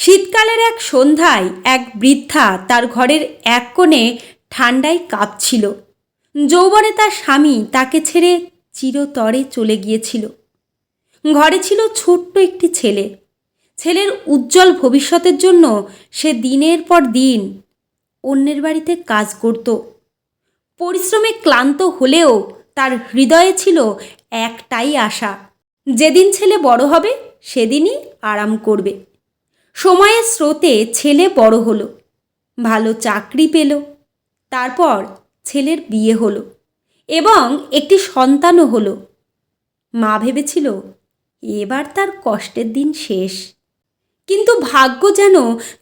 শীতকালের এক সন্ধ্যায় এক বৃদ্ধা তার ঘরের এক কোণে ঠান্ডায় কাঁপছিল। যৌবনে তার স্বামী তাকে ছেড়ে চিরতরে চলে গিয়েছিল। ঘরে ছিল ছোট্ট একটি ছেলে। ছেলের উজ্জ্বল ভবিষ্যতের জন্য সে দিনের পর দিন অন্যের বাড়িতে কাজ করত। পরিশ্রমে ক্লান্ত হলেও তার হৃদয়ে ছিল একটাই আশা, যেদিন ছেলে বড় হবে, সেদিনই আরাম করবে। সময়ের স্রোতে ছেলে বড় হলো, ভালো চাকরি পেল, তারপর ছেলের বিয়ে হলো এবং একটি সন্তানও হলো। মা ভেবেছিল, এবার তার কষ্টের দিন শেষ। কিন্তু ভাগ্য যেন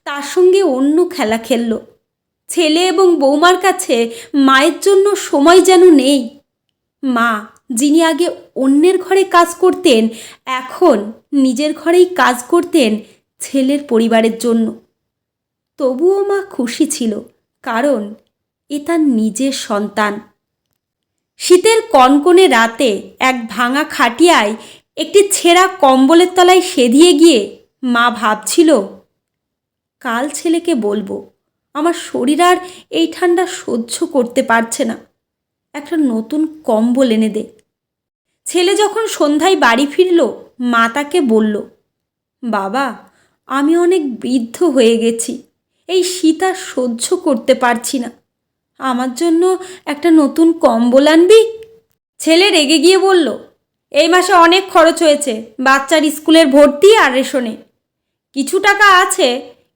তার সঙ্গে অন্য খেলা খেলল। ছেলে এবং বৌমার কাছে মায়ের জন্য সময় যেন নেই। মা, যিনি আগে অন্যের ঘরে কাজ করতেন, এখন নিজের ঘরেই কাজ করতেন ছেলের পরিবারের জন্য। তবুও মা খুশি ছিল, কারণ এ তার নিজের সন্তান। শীতের কনকনে রাতে এক ভাঙা খাটিয়ায় একটি ছেঁড়া কম্বলের তলায় সেধিয়ে গিয়ে মা ভাবছিল, কাল ছেলেকে বলব, আমার শরীর আর এই ঠান্ডা সহ্য করতে পারছে না। একটা নতুন কম্বল এনে দে। ছেলে যখন সন্ধ্যায় বাড়ি ফিরল, মা তাকে বলল, বাবা আমি অনেক বৃদ্ধ হয়ে গেছি। এই শীত আর সহ্য করতে পারছি না। আমার জন্য একটা নতুন কম্বল আনবি? ছেলে রেগে গিয়ে বলল, এই মাসে অনেক খরচ হয়েছে, বাচ্চার স্কুলের ভর্তি আর রেশনে। কিছু টাকা আছে,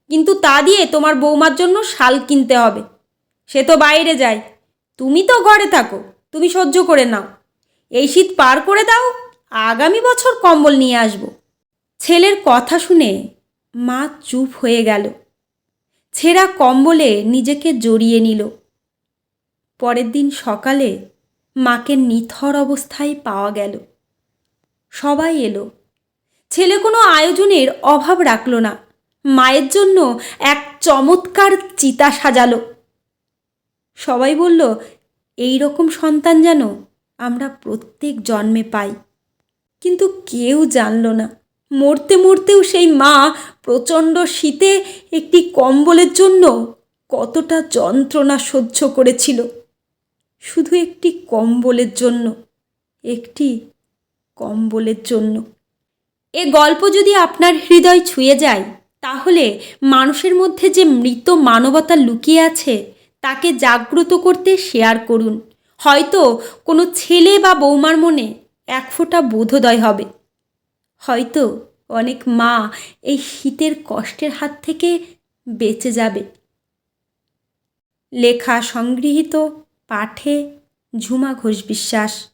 কিন্তু তা দিয়ে তোমার বৌমার জন্য শাল কিনতে হবে। সে তো বাইরে যায়। তুমি তো ঘরে থাকো, তুমি সহ্য করে নাও। এই শীত পার করে দাও, আগামী বছর কম্বল নিয়ে আসব। ছেলের কথা শুনে মা চুপ হয়ে গেল। ছেঁড়া কম্বলে নিজেকে জড়িয়ে নিল। পরের দিন সকালে মাকে নিথর অবস্থায় পাওয়া গেল। সবাই এলো। ছেলে কোনো আয়োজনের অভাব রাখল না। মায়ের জন্য এক চমৎকার চিতা সাজালো। সবাই বলল, এই রকম সন্তান যেন আমরা প্রত্যেক জন্মে পাই। কিন্তু কেউ জানল না। মরতে মরতেও সেই মা প্রচণ্ড শীতে একটি কম্বলের জন্য কতটা যন্ত্রণা সহ্য করেছিল। শুধু একটি কম্বলের জন্য, একটি কম্বলের জন্য। এ গল্প যদি আপনার হৃদয় ছুঁয়ে যায়, তাহলে মানুষের মধ্যে যে মৃত মানবতা লুকিয়ে আছে, তাকে জাগ্রত করতে শেয়ার করুন। হয়তো কোনো ছেলে বা বৌমার মনে এক ফোঁটা বোধোদয় হবে। হয়তো অনেক মা এই শীতের কষ্টের হাত থেকে বেঁচে যাবে। লেখা সংগৃহীত পাঠে ঝুমা ঘোষ বিশ্বাস।